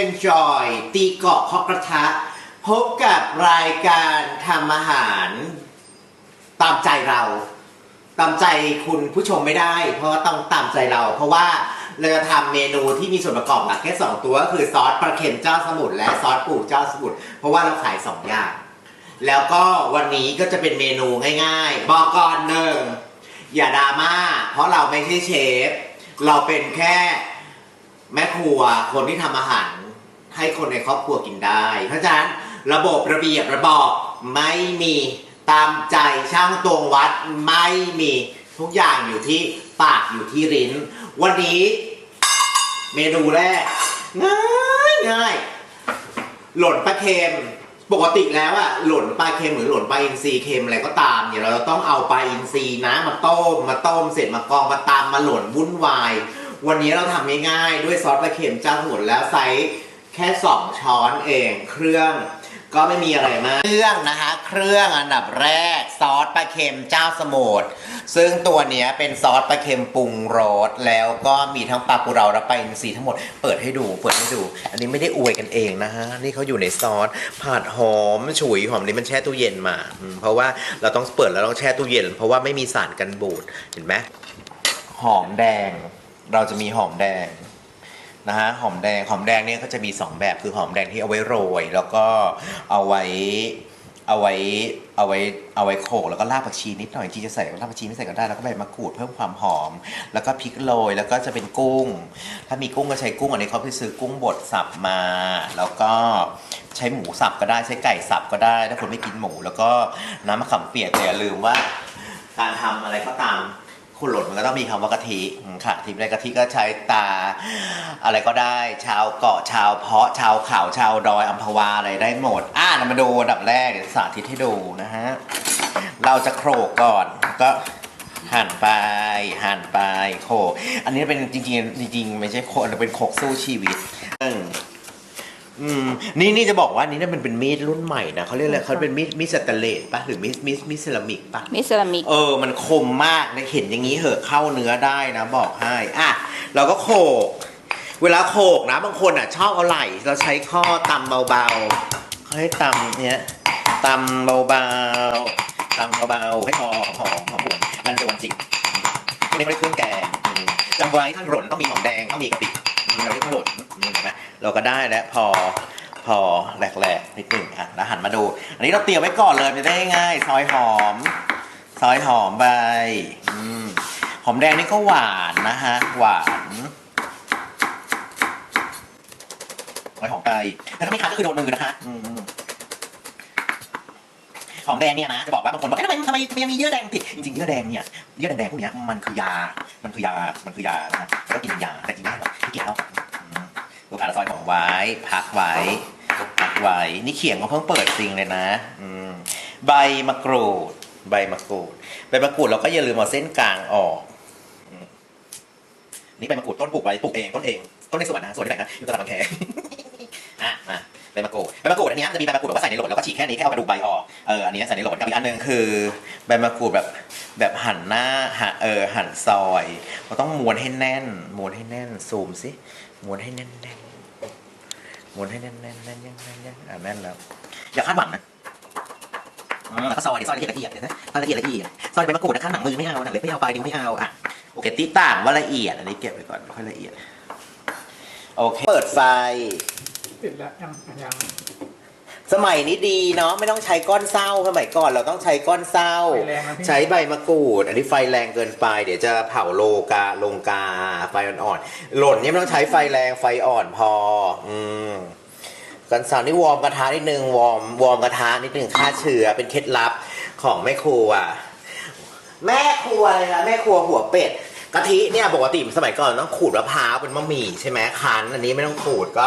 Enjoy ตีเกาะเคาะกระทะ พบกับรายการทำอาหาร ตามใจเรา ตามใจคุณผู้ชมไม่ได้ เพราะว่าต้องตามใจเรา เพราะว่าเราจะทำเมนูที่มีส่วนประกอบหลักแค่สองตัวก็คือซอสปลาเค็มเจ้าสมุทรและซอสปูเจ้าสมุทรเพราะว่าเราขายสองอย่าง แล้วก็วันนี้ก็จะเป็นเมนูง่ายๆ บอกก่อนหนึ่งอย่าดราม่าเพราะเราไม่ใช่เชฟ เราเป็นแค่ แม่ครัวคนที่ทำอาหารให้คนในครอบครัวกินได้เพราะฉะนั้นระบบระเบียบระบอบไม่มีตามใจช่างตวงวัดไม่มีทุกอย่างอยู่ที่ปากอยู่ที่ลิ้น วันนี้ เมนูแรก ง่ายง่ายหล่นปลาเค็มปกติแล้วอะหล่นปลาเค็มหรือหล่นปลาอินทรีเค็มอะไรก็ตามเนี่ยเราจะต้องเอาปลาอินทรีนะมาต้มมาต้มเสร็จมากรองมาตำมาหล่นวุ่นวาย วันนี้เราทำง่ายๆด้วยซอสปลาเค็มเจ้าสมุนแล้วไซส์แค่ 2 ช้อนเอง เครื่องก็ไม่มีอะไรมาก เครื่องนะคะ เครื่องอันดับแรกซอสปลาเค็มเจ้าสมุทรซึ่งตัวเนี้ยเป็นซอสปลาเค็มปรุงรสแล้วก็มีทั้งปลากุเราและปลาอินทรีทั้งหมดเปิดให้ดูเปิดให้ดู อันนี้ไม่ได้อวยกันเองนะฮะนี่เขาอยู่ในซอสผัดหอมฉุยหอมนี้มันแช่ตู้เย็นมาอืมเพราะว่าเราต้องเปิดแล้วต้องแช่ตู้เย็น เพราะว่าไม่มีสารกันบูดเห็นไหมหอมแดง เราจะมีหอมแดงนะฮะหอมแดงหอมแดงเนี่ยก็จะมี 2 แบบคือหอมแดงที่เอาไว้โรย แล้วก็เอาไว้เอาไว้เอาไว้เอาไว้โขลกแล้วก็รากผักชีนิดหน่อยที่จะใส่รากผักชีไม่ใส่ก็ได้แล้วก็ใบมะกรูดเพิ่มความหอม แล้วก็พริกโรยแล้วก็จะเป็นกุ้ง ถ้ามีกุ้งก็ใช้กุ้งอันนี้เขาไปซื้อกุ้งบดสับมา แล้วก็ใช้หมูสับก็ได้ใช้ไก่สับก็ได้ ถ้าคนไม่กินหมู แล้วก็น้ำมะขามเปียกแต่อย่าลืมว่า การทำอะไรก็ตาม คุณหล่นมันก็ต้องมีคำว่ากะทิค่ะทีมในกะทิก็ใช้ตา อะไรก็ได้ ชาวเกาะชาวเพาะชาวเขาชาวดอยอัมพวาอะไรได้หมด อ่าเรามาดูดับแรกเดี๋ยวสาธิตให้ดูนะฮะเราจะโขลกก่อนก็หั่นไปหั่นไปโขกอันนี้เป็นจริงๆจริงๆไม่ใช่โขกเป็นโขกสู้ชีวิต อืมอืมนี่นี่จะบอกว่านี่น่าเป็นเป็นมีดรุ่นใหม่นะเขาเรียกอะไรเขาเป็นมีดมีดสแตนเลสปะหรือมีดมีดมีดเซรามิกปะมิสลามิก เออ มันคมมากนะเห็นอย่างนี้เหอะเข้าเนื้อได้นะ บอกให้อะเราก็โขก เวลาโขกนะบางคนอะชอบเอาไหล่เราใช้ข้อตำเบาๆให้ตำเนี้ยตำเบาๆตำเบาๆให้พอหอมหอมหุ่นมันจะวันจริงไม่ได้เครื่องแกงอืมจำไว้ถ้าหล่นต้องมีหอมแดงต้องมีกะปิ มเราไม่ต้องหล่นอืมเห็นไหมเราก็ได้แล้วพอพอแหลกๆนิดหนึ่งอะแล้วหันมาดู อันนี้เราเตรียมไว้ก่อนเลยจะได้ง่ายซอยหอม ซอยหอมไปอืมหอมแดงนี่ก็หวานนะฮะ หวานซอยหอมไปแต่ถ้าไม่คัดก็คือโดนมือนะคะอหอมแดงเนี่ยนะจะบอกว่าบางคนบอกทำไมทำไมทำไมยังมีเยื่อแดงติดจริงๆเยื่อแดงเนี่ยเยื่อแดงๆพวกนี้มันคือยา มันคือยา มันคือยานะฮะแล้วก็กินยาแต่กินไม่ได้หรอ กที่กินแล้วอืมลูกอ่านซอยหอมไว้ พักไว้ พักไว้ นี่เขียงเขาเพิ่งเปิดจริงเลยนะ อืมใบมะกรูด ใบมะกรูด ใบมะกรูดเราก็อย่าลืมเอาเส้นกลางออกนี่ใบมะกรูดต้นปลูกไว้ปลูกเองต้นเองต้นในสวนนะสวนที่ไหนนะอยู่ตลาดบางแคอะมาใบมะกรูดใบมะกรูดอันนี้จะมีใบมะกรูดแบบว่าใส่ในโหลดแล้วก็ฉีกแค่นี้แค่เอากระดูกใบออกเอออันนี้ใส่ในโหลดกับอีกอันหนึ่งคือใบมะกรูดแบบ แบบหันหน้าหันเออหันซอยเราต้องม้วนให้แน่นม้วนให้แน่นซูมสิม้วนให้แน่นแน่นม้วนให้แน่นแน่นแน่นยังแน่นยังอะแน่นแล้วอย่าคาดหวังนะแล้วก็ซอยดิซอยละเอียดละเอียดเนไหมซอยละเอียดละเอียดซอยใบมะกรูดนะข้างหลังมือไม่เอาหนังเล็กไม่เอาปลายนิ้วไม่เอาอะโอเคตีต่างว่าละเอียดอันนี้เก็บไว้ก่อนค่อยละเอียดโอเคเปิดไฟ ติดแล้วยังยัง สมัยนี้ดีเนาะไม่ต้องใช้ก้อนเศร้าสมัยก่อนเราต้องใช้ก้อนเศร้า ไฟแรงนะพี่ ใช้ใบมะกรูด อันนี้ไฟแรงเกินไป เดี๋ยวจะเผาโลกาลงกาไฟอ่อนๆหล่นเนี่ยไม่ต้องใช้ไฟแรงไฟอ่อนพอ อืมกันเสานี่วอร์มกระทะนิดนึงวอร์มวอร์มกระทะนิดนึงฆ่าเชื้อเป็นเคล็ดลับของแม่ครัว แม่ครัวเลยนะแม่ครัวหัวเป็ดกะทิเนี่ยปกติสมัยก่อนต้องขูดมะพร้าวเป็นมะหมี่ใช่ไหมคั้นอันนี้ไม่ต้องขูดก็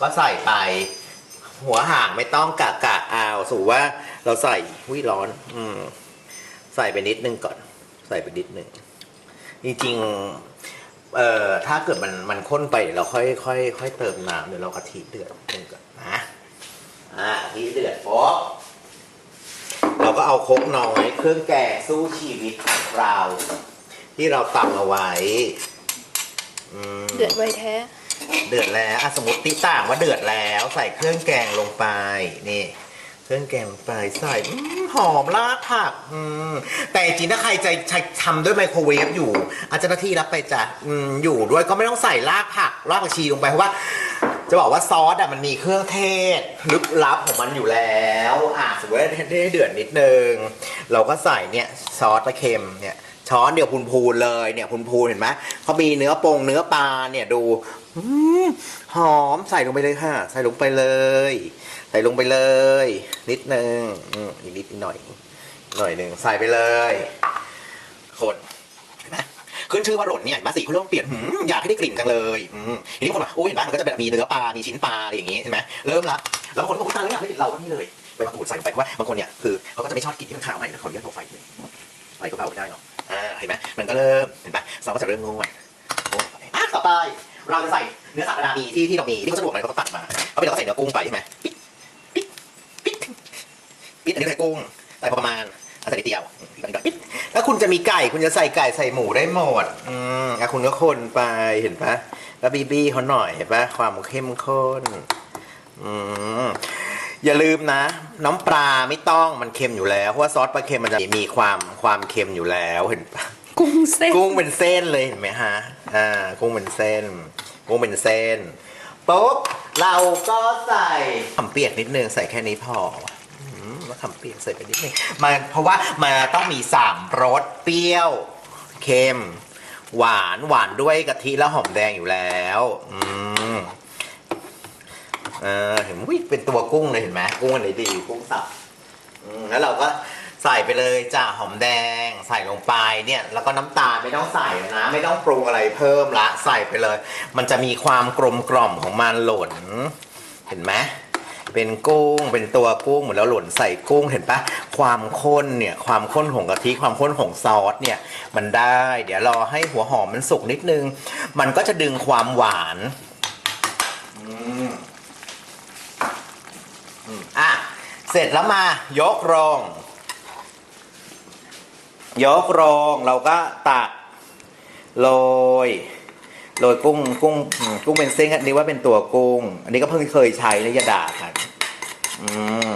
ก็ใส่ไป หัวห่างไม่ต้องกะกะเอาสูว่าเราใส่วิร้อน อืม ใส่ไปนิดนึงก่อน ใส่ไปนิดนึงจริงๆเอ่อถ้าเกิดมันมันข้นไปเดี๋ยวเราค่อยค่อยค่อยเติมน้ำเดี๋ยวเรากะทิเดือดนึงก่อนนะอ่ากะทิเดือดป๊บเราก็เอาโคกน้อยเครื่องแกงสู้ชีวิตของเรา ที่เราตำเอาไว้ อืม เดือดไวแท้ เดือดแล้วอะสมมติติต่างว่าเดือดแล้วใส่เครื่องแกงลงไปนี่ เครื่องแกงลงไปใส่อื้อหอมรากผักอืมแต่จริงๆถ้าใครจะใช้ทำด้วยไมโครเวฟอยู่ อาจารย์หน้าที่รับไปจ้ะอืมอยู่ด้วยก็ไม่ต้องใส่รากผักรากผักชีลงไปเพราะว่า จะบอกว่าซอสอะมันมีเครื่องเทศลึกลับของมันอยู่แล้วอะสมมติว่าได้เดือดนิดนึง เราก็ใส่เนี่ยซอสตะเค็มเนี่ยช้อนเดียวพูนๆเลยเนี่ยพูนๆเห็นไหมเขามีเนื้อปงเนื้อปลาเนี่ยดู หอมใส่ลงไปเลยค่ะ ใส่ลงไปเลย ใส่ลงไปเลย นิดนึงอืมอีกนิดอีกหน่อยหน่อยหนึ่งใส่ไปเลยคนเห็นไหมขึ้นชื่อว่าหล่นเนี่ยมาสีเขาเริ่มเปลี่ยนหืมอยากให้ได้กลิ่นจังเลยอืมทีนี้คนบอกโอ้ยเห็นไหมมันก็จะแบบมีเนื้อปลา มีชิ้นปลาอะไรอย่างงี้ใช่ไหมเริ่มละแล้วบางคนก็บอกตายแล้วอยากได้กลิ่นเราก็นี่เลยใบมะกรูดใส่ลงไปเพราะว่าบางคนเนี่ยคือเขาก็จะไม่ชอบกลิ่นที่มันขาวไหมแต่เขาเรียกตัวไฟเลยไฟก็เบาไม่ได้เนาะอ่าเห็นไหมมันก็เริ่มเห็นปะซอสก็จะเริ่มงวดโอ้ยอะต่อไป เราจะใส่เนื้อสัตว์นามีที่ที่เรามีที่เขาสะดวกเลยเขาก็ตัดมาเอาไปเราก็ใส่เนื้อกุ้งไปใช่ไหมปิดอันนี้ใส่กุ้งใส่พอประมาณเอาใส่นิดเดียวปิดก่อนปิดถ้าคุณจะมีไก่คุณจะใส่ไก่ใส่หมูได้หมดอืมอะคุณก็คนไปเห็นปะแล้วบีบี้เขาหน่อยเห็นปะความเข้มข้นอืมอย่าลืมนะ น้ำปลาไม่ต้องมันเค็มอยู่แล้วเพราะว่าซอสปลาเค็มมันจะมีความความเค็มอยู่แล้วเห็นปะกุ้งเส้นกุ้งเป็นเส้นเลยเห็นไหมฮะ อ่ากุ้งเป็นเส้นกุ้งเป็นเส้นปุ๊บเราก็ใส่ขำเปียกนิดนึงใส่แค่นี้พออืมมะขำเปียกใส่ไปนิดนึงมันเพราะว่ามันต้องมีสามรสเปรี้ยวเค็มหวานหวานด้วยกะทิและหอมแดงอยู่แล้ว อืมเออเห็นวิเป็นตัวกุ้งเลยเห็นไหมกุ้งอันไหนดีกุ้งสับอืมแล้วเราก็ ใส่ไปเลยจ้าหอมแดง ใส่ลงไปเนี่ย แล้วก็น้ำตาลไม่ต้องใส่นะ ไม่ต้องปรุงอะไรเพิ่มละใส่ไปเลย มันจะมีความกลมกล่อมของมันหล่น เห็นไหมเป็นกุ้งเป็นตัวกุ้งเหมดแล้วหล่นใส่กุ้งเห็นปะความข้นเนี่ยความข้นของกะทิความข้นของซอสเนี่ยมันได้ เดี๋ยวรอให้หัวหอมมันสุกนิดนึง มันก็จะดึงความหวานอะเสร็จแล้วมายกโรง ยกโรงเราก็ตักโรยโรยกุ้งกุ้งกุ้งเป็นเส้นอันนี้ว่าเป็นตัวกุ้ง อันนี้ก็เพิ่งเคยใช้เลยอยาด่ากันอืม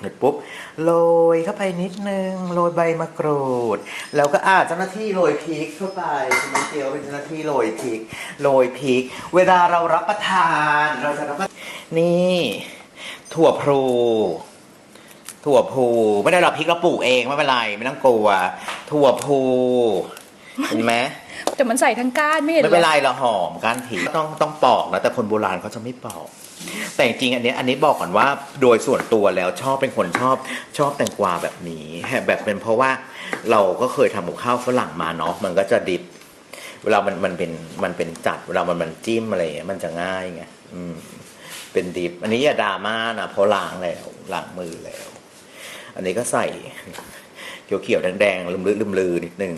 เสร็จปุ๊บโรยเข้าไปนิดนึงโรยใบมะกรูด แล้วก็อาเจ้าหน้าที่โรยพริกเข้าไปคุณน้องเกียวเป็นเจ้าหน้าที่โรยพริกโรยพริก เวลาเรารับประทานเราจะรับประทานนี่ ถั่วพลู ถั่วพูไม่ได้หรอกพริกเราปลูกเองไม่เป็นไรไม่ต้องกลัว ถั่วพูเห็นไหมแต่มันใส่ทั้งก้านไม่เห็นไม่เป็นหรไรอเราหอมก้านผีต้องต้องปอกนะแต่คนโบราณเขาจะไม่ปอก แต่จริงๆอันเนี้ยอันนี้บอกก่อนว่าโดยส่วนตัวแล้วชอบเป็นคนชอบชอบแตงกวาแบบนี้แบบเป็นเพราะว่าเราก็เคยทำกับข้าวฝรั่งมาเนาะมันก็จะดิบเวลามันมันเป็นมันเป็นจัดเวลามันมันจิ้มอะไรอย่างเงี้ยมันจะง่ายไงอืมเป็นดิบ อันนี้อย่าดราม่านะเพราะล้างแล้วล้างมือแล้ว อันนี้ก็ใส่เขียวๆแดงๆลืมลืลืมลือนิดนึง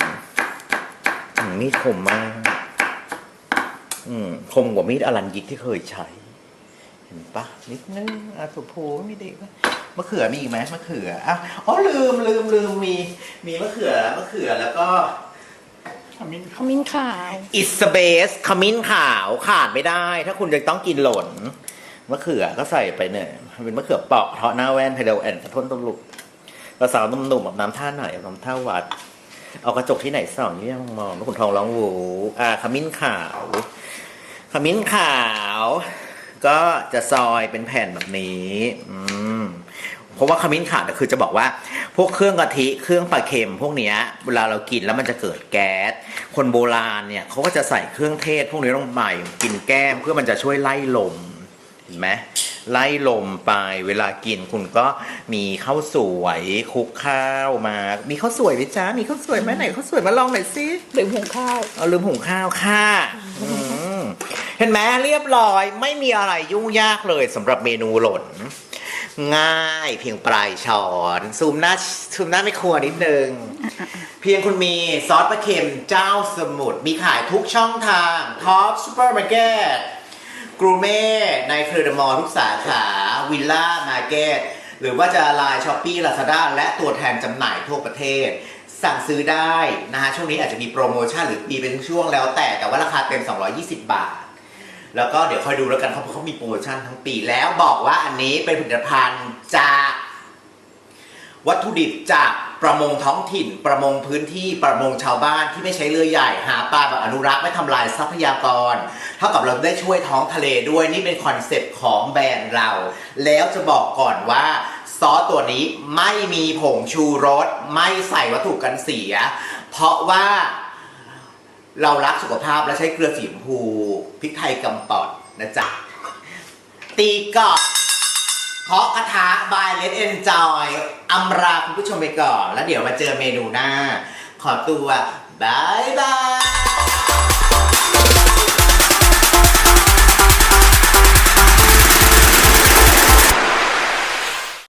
มีดคมมากคมกว่ามีดอลันยิกที่เคยใช้ เห็นปะนิดนึงอะสุโพไม่ดีปะมะเขือมีอีกไหมมะเขืออะอ๋อลืมลืมลืมมี มีมะเขือมะเขือแล้วก็ขมิ้นขมิ้นขาวอิสเบสขมิ้นขาวขาดไม่ได้ ถ้าคุณจะต้องกินหล่นมะเขือก็ใส่ไปเนี่ยเป็นมะเขือเปาะเทาะหน้าแว่นไฮเดลแอนกระท้นตำลุก กระสาวนุ่มๆแบบน้ำท่าไหนอยน้ำท่าวัด เอากระจกที่ไหนส่องนี่ยังมองนกขุนทองร้องหูอ่าขมิ้นขาวขมิ้นขาว ก็จะซอยเป็นแผ่นแบบนี้ อืมเพราะว่าขมิ้นขาวเนี่ยคือจะบอกว่า พวกเครื่องกะทิเครื่องปลาเค็ม พวกเนี้ยเวลาเรากินแล้วมันจะเกิดแก๊สคนโบราณเนี่ยเขาก็จะใส่เครื่องเทศ พวกนี้ลงไปกินแก้มเพื่อมันจะช่วยไล่ลมเห็นไหม ไล่ลมไปเวลากินคุณก็มีข้าวสวยคลุกข้าวมา มีข้าวสวยไหมจ๊ะมีข้าวสวยไหมไหนข้าวสวยมาลองหน่อยสิหรือหุงข้าวเอาลืมหุงข้าวค่ะอืมเห็นไหมเรียบร้อยไม่มีอะไรยุ่งยากเลยสำหรับเมนูหล่น ง่ายเพียงปลายช้อนซูมหน้าซูมหน้าไม่ครัวนิดนึง เพียงคุณมีซอสปลาเค็มเจ้าสมุทรมีขายทุกช่องทางท็อปซูเปอร์มาร์เก็ต กรูเม่ในเครือเดมอลทุกสาขาวิลล่ามาร์เก็ตหรือว่าจะไลน์ช้อปปี้ลาซาด้าและตัวแทนจำหน่ายทั่วประเทศ สั่งซื้อได้นะฮะช่วงนี้อาจจะมีโปรโมชั่นหรือมีเป็นช่วงแล้วแต่แต่ว่าราคาเต็ม 220 บาท แล้วก็เดี๋ยวคอยดูแล้วกันเขาเขามีโปรโมชั่นทั้งปีแล้วบอกว่าอันนี้เป็นผลิตภัณฑ์จากวัตถุดิบจาก ประมงท้องถิ่น ประมงพื้นที่ประมงชาวบ้านที่ไม่ใช้เรือใหญ่หาปลาแบบอนุรักษ์ไม่ทำลายทรัพยากร เท่ากับเราได้ช่วยท้องทะเลด้วยนี่เป็นคอนเซปต์ของแบรนด์เรา แล้วจะบอกก่อนว่าซอสตัวนี้ไม่มีผงชูรส ไม่ใส่วัตถุกันเสีย เพราะว่าเรารักสุขภาพและใช้เกลือสีชมพูพริกไทยกำปอดนะจ๊ะตีกอบ เคาะกระทะบายเลสเอนจอยอำลาคุณผู้ชมไปก่อน แล้วเดี๋ยวมาเจอเมนูหน้า ขอตัวบายบาย